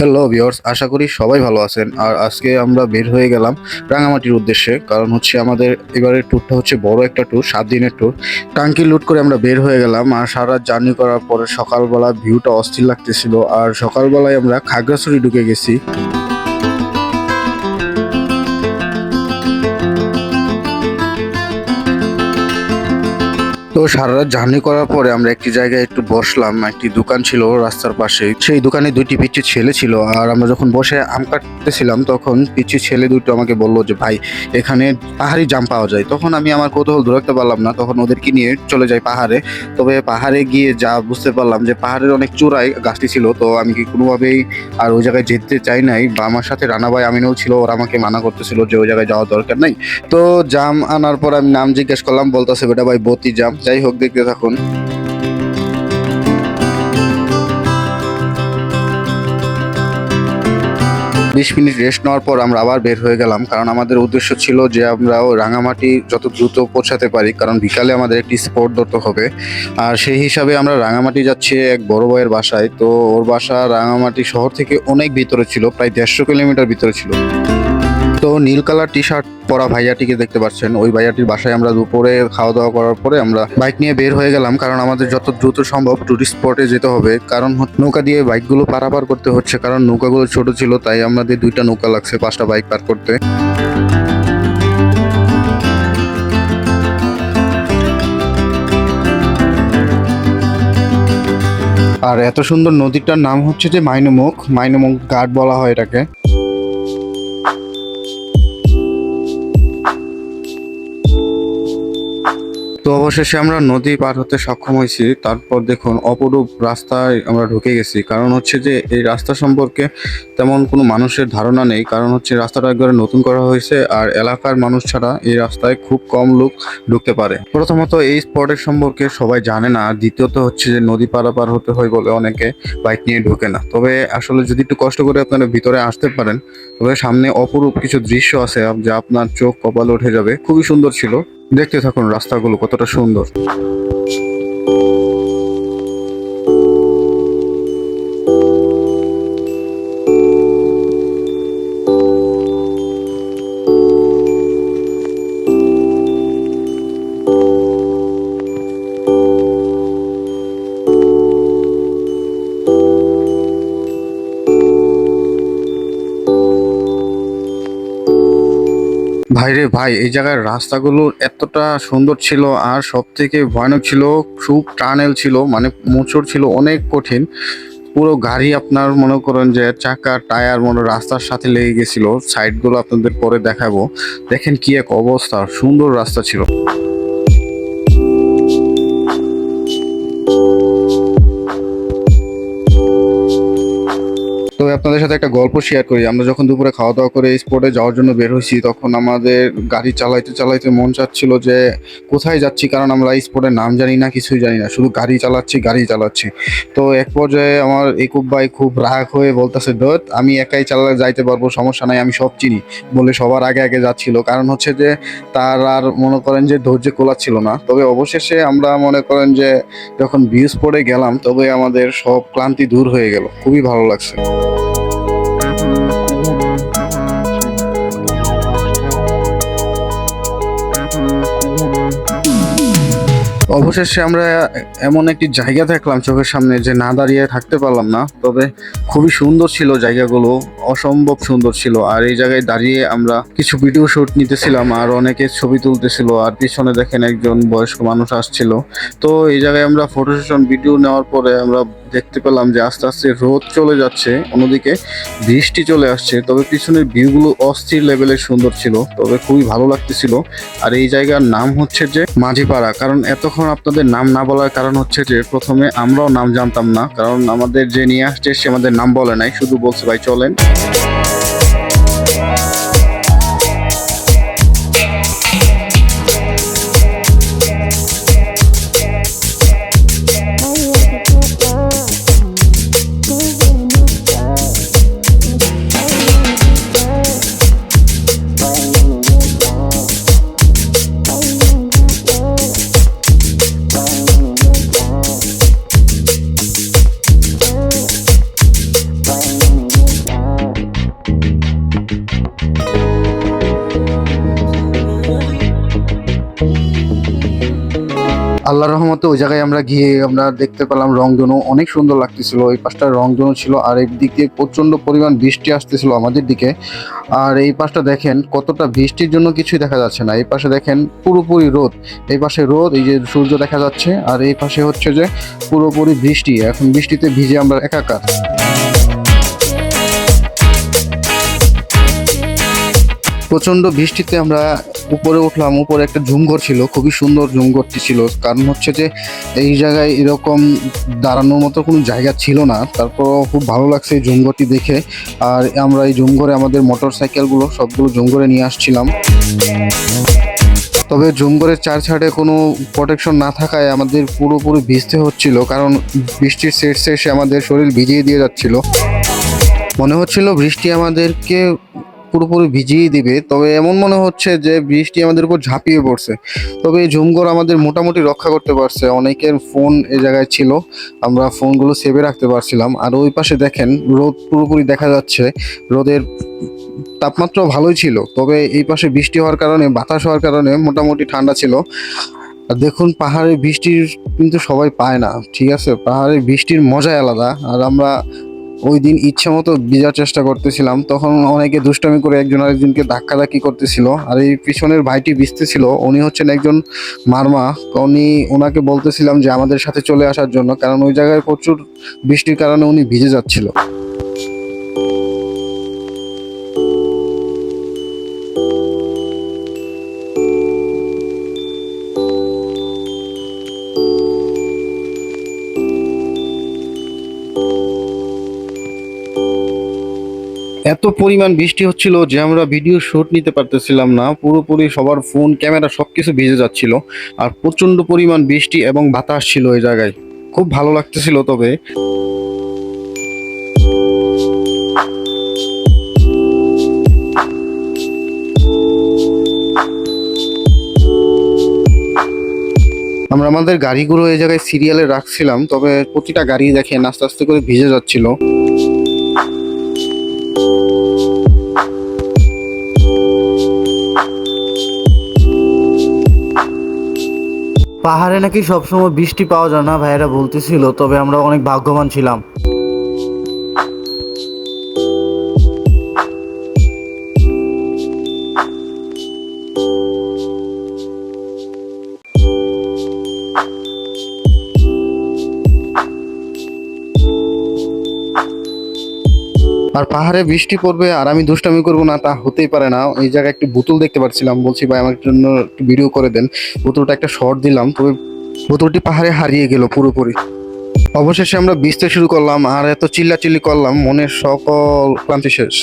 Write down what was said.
Hello viewers আশা করি সবাই ভালো আছেন। আর আজকে আমরা বের হয়ে গেলাম রাঙামাটির উদ্দেশ্যে, কারণ হচ্ছে আমাদের এবারের ট্যুরটা হচ্ছে বড় একটা ট্যুর সাত দিনের ট্যুর টাঙ্কি লুট করে আমরা বের হয়ে গেলাম, আর সারা জার্নি করার পরে সকালবেলা ভিউটা অস্থির লাগতেছিল। আর সকালবেলায় আমরা খাগড়াছড়ি ঢুকে গেছি। তো সারা রাত জার্নি করার পরে আমরা একটি জায়গায় একটু বসলাম, একটি দোকান ছিল রাস্তার পাশে। সেই দোকানে দুইটি পিচ্ছি ছেলে ছিল আর আমরা যখন বসে আম কাটতেছিলাম তখন পিচ্ছি ছেলে দুটো আমাকে বলল যে, ভাই, এখানে পাহাড়ি জাম পাওয়া যায়। তখন আমি আমার কৌতূহল ধরতে পারলাম না, তখন ওদেরকে নিয়ে চলে যাই পাহাড়ে। তবে পাহাড়ে গিয়ে যা বুঝতে পারলাম যে, পাহাড়ের অনেক চূড়ায় গাছটি ছিল, তো আমি কি কোনোভাবেই আর ওই জায়গায় যেতে চাই নাই। বা আমার সাথে রানা ভাই আমিনও ছিল, ওরা আমাকে মানা করতেছিল যে, ওই জায়গায় যাওয়ার দরকার নাই। তো জাম আনার পর আমি নাম জিজ্ঞেস করলাম, বলতেছে, বেটা ভাই, বতি জাম। যাই হোক, দেখতে থাকুন। বিশ মিনিট রেস্ট নেওয়ার পর আমরা আবার বের হয়ে গেলাম, কারণ আমাদের উদ্দেশ্য ছিল যে আমরা রাঙামাটি যত দ্রুত পৌঁছাতে পারি, কারণ বিকালে আমাদের একটি স্পট ধরতে হবে। আর সেই হিসাবে আমরা রাঙামাটি যাচ্ছি এক বড় ভাইয়ের বাসায়। তো ওর বাসা রাঙামাটি শহর থেকে অনেক ভিতরে ছিল, প্রায় দেড়শো কিলোমিটার ভিতরে ছিল। তো নীল কালার টি শার্ট পরা ভাইয়াটিকে দেখতে পাচ্ছেন। ওই ভাইয়াটির বাসায় আমরা দুপুরে খাওয়া দাওয়া করার পরে আমরা বাইক নিয়ে বের হয়ে গেলাম। কারণ আমাদের যত দ্রুত সম্ভব টুরিস্ট স্পটে যেতে হবে। কারণ নৌকা দিয়ে বাইকগুলো পারাপার করতে হচ্ছে। কারণ নৌকাগুলো ছোট ছিল, তাই আমাদের দুইটা নৌকা লাগছে পাঁচটা বাইক পার করতে। আর এত সুন্দর নদীটার নাম হচ্ছে যে মাইনমুখ। মাইনমুখ ঘাট বলা হয় এটাকে। তো অবশেষে আমরা নদী পার হতে সক্ষম হয়েছি। তারপর দেখুন, অপরূপ রাস্তায় আমরা ঢুকে গেছি। কারণ হচ্ছে যে, এই রাস্তা সম্পর্কে তেমন কোনো মানুষের ধারণা নেই। কারণ হচ্ছে রাস্তাটা একবারে নতুন করা হয়েছে আর এলাকার মানুষ ছাড়া এই রাস্তায় খুব কম লোক ঢুকতে পারে। প্রথমত এই স্পটের সম্পর্কে সবাই জানে না। দ্বিতীয়ত হচ্ছে যে, নদী পারাপার হতে হয় বলে অনেকে বাইক নিয়ে ঢোকে না। তবে আসলে যদি একটু কষ্ট করে আপনারা ভিতরে আসতে পারেন, তবে সামনে অপরূপ কিছু দৃশ্য আছে যা আপনার চোখ কপাল উঠে যাবে। খুবই সুন্দর ছিল। দেখতে থাকুন রাস্তাগুলো কতটা সুন্দর। ভাইরে ভাই, এই জায়গার রাস্তাগুলো এতটা সুন্দর ছিল আর সব থেকে ভয়ানক ছিল, খুব টানেল ছিল মানে মোচড় ছিল অনেক কঠিন। পুরো গাড়ি আপনার মনে করেন যে চাকা, টায়ার মনে রাস্তার সাথে লেগে গেছিল। সাইডগুলো আপনাদের পরে দেখাবো। দেখেন কি এক অবস্থা, সুন্দর রাস্তা ছিল। তবে আপনাদের সাথে একটা গল্প শেয়ার করি। আমরা যখন দুপুরে খাওয়া দাওয়া করে স্পটে যাওয়ার জন্য বের হয়েছি, তখন আমাদের গাড়ি চালাইতে চালাইতে মন চাচ্ছিল যে, কোথায় যাচ্ছি? কারণ আমরা স্পটের নাম জানি না, কিছুই জানি না। শুধু গাড়ি চালাচ্ছি গাড়ি চালাচ্ছি। তো এক পর্যায়ে আমার একুব ভাই খুব রাগ হয়ে বলতেছে, দত, আমি একাই চালালে যাইতে পারব, সমস্যা নাই, আমি সব চিনি। বলে সবার আগে আগে যাচ্ছিল। কারণ হচ্ছে যে, তার আর মনে করেন যে, ধৈর্য কোলাচ্ছিল না। তবে অবশেষে আমরা মনে করেন যে, যখন ভিউ স্পটে গেলাম, তবে আমাদের সব ক্লান্তি দূর হয়ে গেল। খুবই ভালো লাগছে। অবশেষে আমরা এমন একটি জায়গা দেখলাম চোখের সামনে যে না দাঁড়িয়ে থাকতে পারলাম না। তবে খুবই সুন্দর ছিল জায়গাগুলো, অসম্ভব সুন্দর ছিল। আর এই জায়গায় দাঁড়িয়ে আমরা কিছু ভিডিও শ্যুট নিতেছিলাম আর অনেকে ছবি তুলতেছিল আর পিছনে দেখেন একজন বয়স্ক মানুষ আসছিল। তো এই জায়গায় আমরা ফটো সেশন ভিডিও নেওয়ার পরে আমরা দেখতে পেলাম যে আস্তে আস্তে রোদ চলে যাচ্ছে, অন্যদিকে বৃষ্টি চলে আসছে, তবে পিছনের ভিউগুলো অস্থির লেভেলের সুন্দর ছিল, তবে খুবই ভালো লাগতেছিল। আর এই জায়গার নাম হচ্ছে যে মাঝিপাড়া, কারণ এতক্ষণ আপনাদের নাম না বলার কারণ হচ্ছে যে প্রথমে আমরাও নাম জানতাম না, কারণ আমাদের যে নিয়ে আসছে সে আমাদের নাম বলে নাই, শুধু বলছে, ভাই, চলেন। আল্লাহর রহমতে ওই জায়গায় আমরা গিয়ে আমরা দেখতে পেলাম রংধনু অনেক সুন্দর লাগতেছিল। এই পাশটা রংধনু ছিল আর দিক দিয়ে প্রচণ্ড পরিমাণ বৃষ্টি আসতেছিল আমাদের দিকে। আর এই পাশটা দেখেন কতটা বৃষ্টির জন্য কিছুই দেখা যাচ্ছে না। এই পাশে দেখেন পুরোপুরি রোদ। এই পাশে রোদ, এই যে সূর্য দেখা যাচ্ছে। আর এই পাশে হচ্ছে যে পুরোপুরি বৃষ্টি। এখন বৃষ্টিতে ভিজে আমরা একাকার। প্রচণ্ড বৃষ্টিতে আমরা উপরে উঠলাম, উপরে একটা ঝুমঘর ছিল, খুবই সুন্দর ঝুমঘরটি ছিল। কারণ হচ্ছে যে, এই জায়গায় এরকম দাঁড়ানোর মতো কোনো জায়গা ছিল না। তারপর খুব ভালো লাগছে এই ঝুমঘরটি দেখে। আর আমরা এই ঝুমঘরে আমাদের মোটর সাইকেলগুলো সবগুলো ঝুমঘরে নিয়ে আসছিলাম। তবে ঝুমঘরের চার ছাড়ে কোনো প্রোটেকশন না থাকায় আমাদের পুরোপুরি ভিজতে হচ্ছিল, কারণ বৃষ্টির শেষ শেষে আমাদের শরীর ভিজিয়ে দিয়ে যাচ্ছিল। মনে হচ্ছিল বৃষ্টি আমাদেরকে পুরোপুরি ভিজিয়ে দিবে। তবে এমন মনে হচ্ছে যে বৃষ্টি আমাদের উপর ঝাঁপিয়ে পড়ছে। তবে এই ঝুমঘর আমাদের মোটামুটি রক্ষা করতে পারছে। অনেকের ফোন এ জায়গায় ছিল। আমরা ফোনগুলো সেভে রাখতে পারছিলাম। আর ওই পাশে দেখেন, রোদ পুরোপুরি দেখা যাচ্ছে। রোদের তাপমাত্রা ভালোই ছিল। তবে এই পাশে বৃষ্টি হওয়ার কারণে, বাতাস হওয়ার কারণে মোটামুটি ঠান্ডা ছিল। আর দেখুন, পাহাড়ে বৃষ্টির কিন্তু সবাই পায় না। ঠিক আছে? পাহাড়ে বৃষ্টির মজাই আলাদা। আর আমরা ওই দিন ইচ্ছে মতো ভিজার চেষ্টা করতেছিলাম। তখন অনেকে দুষ্টমি করে একজন আরেকজনকে ধাক্কাধাক্কি করতেছিল। আর এই পিছনের ভাইটি ভিজতেছিল উনি হচ্ছেন একজন মারমা। উনি ওনাকে বলতেছিলাম যে আমাদের সাথে চলে আসার জন্য, কারণ ওই জায়গায় প্রচুর বৃষ্টির কারণে উনি ভিজে যাচ্ছিল। এত পরিমাণ বৃষ্টি হচ্ছিল যে আমরা ভিডিও শুট নিতে পারতেছিলাম না। পুরোপুরি সবার ফোন ক্যামেরা সব কিছু ভিজে যাচ্ছিল আর প্রচণ্ড পরিমাণ বৃষ্টি এবং বাতাস ছিল ওই জায়গায়। খুব ভালো লাগতেছিল তবে। আমরা আমাদের গাড়িগুলো এই জায়গায় সিরিয়ালে রাখছিলাম, তবে প্রতিটা গাড়ি দেখে আস্তে আস্তে করে ভিজে যাচ্ছিল। পাহাড়ে নাকি সবসময় বৃষ্টি পাওয়া যায় না ভাইয়েরা বলতেছিল তবে আমরা অনেক ভাগ্যবান ছিলাম। পাহাড়ে বৃষ্টি পড়বে আর আমি দুষ্টামি করব না, তা হতেই পারে না। এই জায়গায় একটি বোতল দেখতে পাচ্ছিলাম বলছি, ভাই, আমার জন্য একটু ভিডিও করে দেন। বোতলটা একটা শর্ট দিলাম, তবে বোতলটি পাহাড়ে হারিয়ে গেল পুরোপুরি। অবশেষে আমরা ভিজতে শুরু করলাম, আর এত চিল্লাচিল্লি করলাম, মনের সকল ক্লান্তি শেষ।